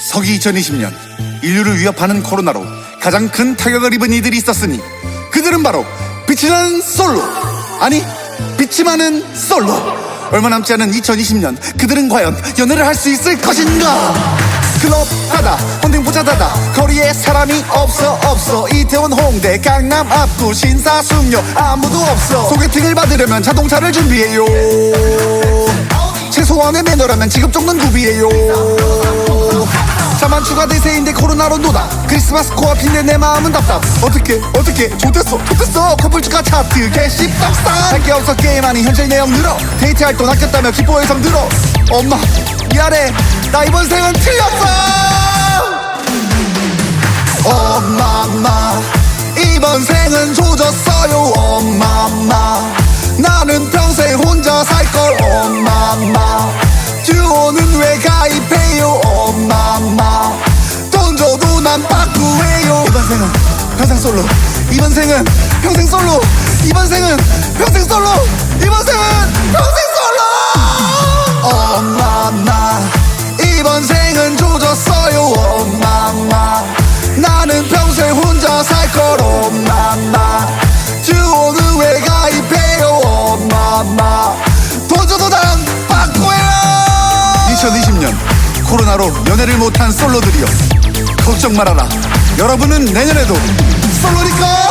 서기 2020년 인류를 위협하는 코로나로 가장 큰 타격을 입은 이들이 있었으니 그들은 바로 빛이 나는 솔로 아니 빛이 많은 솔로. 얼마 남지 않은 2020년 그들은 과연 연애를 할 수 있을 것인가? 클럽 하다 헌팅 보자다다 거리에 사람이 없어 없어. 이태원 홍대 강남 압구 신사숙녀 아무도 없어. 소개팅을 받으려면 자동차를 준비해요 최소한의 매너라면 지급 정도는 구비해요. 자만 추가 대세인데 코로나로 노다. 크리스마스 코앞인데 내 마음은 답답. 어떻게 어떻게? 좋댔어 좋댔어. 커플 축하 차트 개씹 떡상 할게 없어 게임하니 현실 내용 늘어. 데이트할 돈 아꼈다며 기뻐 예상 들어. 엄마 미안해. 나 이번 생은 틀렸어 솔로. 이번 생은 평생 솔로. 이번 생은 평생 솔로. 이번 생은 평생 솔로! 엄마 엄마. 이번 생은 조졌어요 엄마 엄마. 나는 평생 혼자 살걸 엄마 엄마. 듀오는 왜 가입해요 엄마 엄마. 돈 줘도 난 바꾸해요 2020년 코로나로 연애를 못한 솔로들이여. 걱정 말아라. 여러분은 내년에도 솔로니까